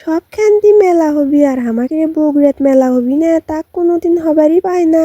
সবখানটি মেলা হবি আর আমাকে বগুড়াত মেলা হবি না, তা কোনোদিন হবারই পায় না।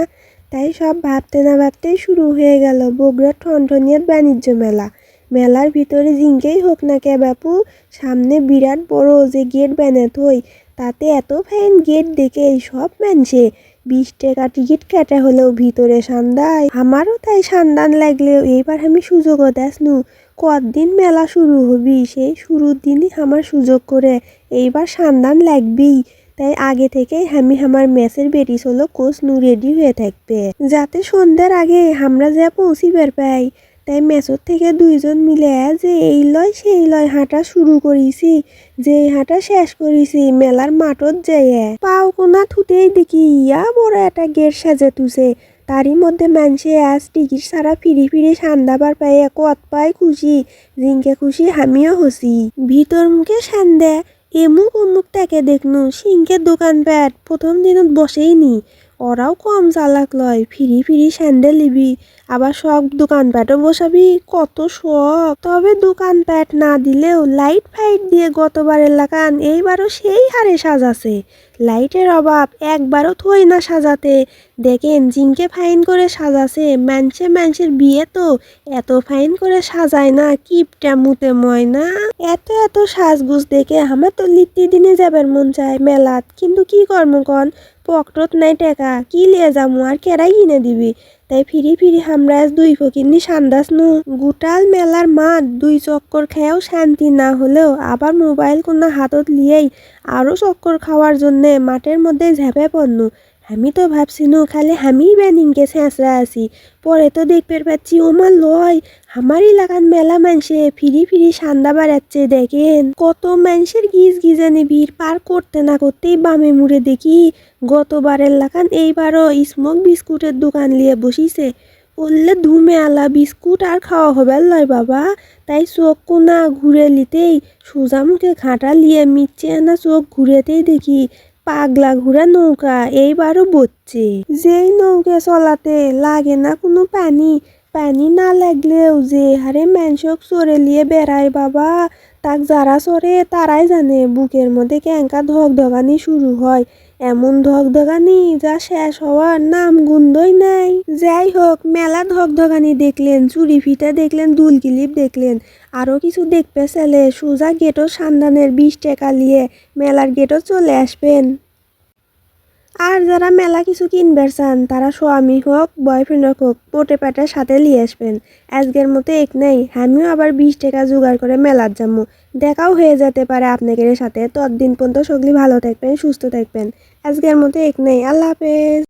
তাই সব ভাবতে না ভাবতেই শুরু হয়ে গেল বগুড়ার ঠনঠনিয়াত বাণিজ্য মেলা। মেলার ভিতরে জিঙ্কেই হোক না কে বাপু, সামনে বিরাট বড় যে গেট বানাত হই, তাতে এত ফ্যান গেট দেখে এই সব মানছে। বিশ টাকা টিকিট কেটে হলেও ভিতরে সান্দায়। আমারও তাই সান্দান লাগলেও এইবার আমি সুযোগও দেসনু। কদিন মেলা শুরু হবি? সেই শুরুর দিনই আমার সুযোগ করে এইবার সান্দান লাগবেই। তাই আগে থেকেই আমি আমার মেসের বেটি হলো কোচ নু রেডি হয়ে থাকবে। যাতে সন্ধ্যার আগে আমরা যা পৌঁছিবার পাই। তাই মেসোর থেকে দুইজন মিলে যে এই লয় সেই লয় হাঁটা শুরু করিছি, যে হাঁটা শেষ করিছি, মেলার মাঠত যেয়ে পাও কোনা থুতেই দেখি, ইয়া বড় একটা গেট সাজে তুছে। তারই মধ্যে মানুষে আজ টিকিট ছাড়া ফিরি ফিরি সান্দাবার পাই কত পায় খুশি, জিঙ্কে খুশি হামিও হসি। ভিতর মুখে সান্দে এমুক অমুক তাকে দেখনু সিংকের দোকান প্যাট প্রথম দিনত বসেই নি ওরাও কম চালাক লয়, ফিরি ফিরি স্যান্ডেল নিবি, আবার সব দোকানপাটও বসাবি, কত শখ। তবে দোকানপাট না দিলেও লাইট ফাইট দিয়ে গতবারের লাগান এইবারও সেই হারে সাজাছে। লাইটের অভাব, একবারও থই না সাজাতে। দেখেন জিনকে ফাইন করে সাজাছে ম্যানসে ম্যানসের বিয়ে তো, এত ফাইন করে সাজায় না, কিপটা মুতে ময় না এত এত সাজগুজ দেখে আমার তো লিট্টি দিনে যাবার মন চায়, মেলাত। কিন্তু কি কর্ম কন? পকটত নাই টেকা। কি লিয়ে যামু, আর কেরাই কিনে দিবি? তাই ফিরি ফিরি হামরা আজ দুই ফকিরনি সান্দাস নু গোটাল মেলার মাঠ, দুই চক্কর খেয়েও শান্তি না হলেও আবার মোবাইল কোনো হাতত লিয়েই আরও চক্কর খাওয়ার জন্যে মাঠের মধ্যে ঝেপে পড়নু। আমি তো ভাবছিনু খালি আমিই ব্যানিংকে ছেঁচড়া আছি। পরে তো দেখতে পাচ্ছি ওমা লয়, আমার এলাকার মেলা মানুষে ফিরি ফিরি সান্দা বাড়াচ্ছে, দেখেন। কত মানুষের গিজ গিজানি ভিড়, পার করতে না করতেই বামে মুড়ে দেখি গতবারের লাগান এইবারও স্মোক বিস্কুটের দোকান নিয়ে বসিছে। বললে, ধুমে আলা, বিস্কুট আর খাওয়া হবে লয় বাবা। তাই চোখ কোনা ঘুরে লিতেই সোজা মুখে ঘাঁটা লিয়ে মিচ্ছে না, চোখ ঘুরেতেই দেখি। পাগলা ঘুরা নৌকা এইবারও বচ্ছে। যেই নৌকা চলাতে লাগে না কোনো পানি পানি না লাগলেও যে হারে মাংসক চড়ে লিয়ে বেড়ায় বাবা। তাক যারা চড়ে তারাই জানে বুকের মধ্যে ক্যাঙ্কা ধকধকানি শুরু হয়। এমন ধকধকানি যা শেষ হওয়ার নাম গুন্দই নাই। যাই হোক, মেলা ধগধগানি দেখলেন, চুরি ফিটা দেখলেন দুল কিলিপ দেখলেন আরও কিছু দেখবে ছেলে, সোজা গেটও সান্দানের বিশ টাকা নিয়ে মেলার গেটও চলে আসবেন। আর যারা মেলা কিছু কিনবার চান, তারা স্বামী হোক বয়ফ্রেন্ড হোক, পোটে প্যাটের সাথে নিয়ে আসবেন। আজকের মতো এক নেই, আমিও আবার বিশ টাকা জোগাড় করে মেলার যাব দেখাও হয়ে যেতে পারে আপনাদের সাথে। ততদিন পর্যন্ত সগলি ভালো থাকবেন, সুস্থ থাকবেন। আজকের মতো এক নেই, আল্লাহ হাফেজ।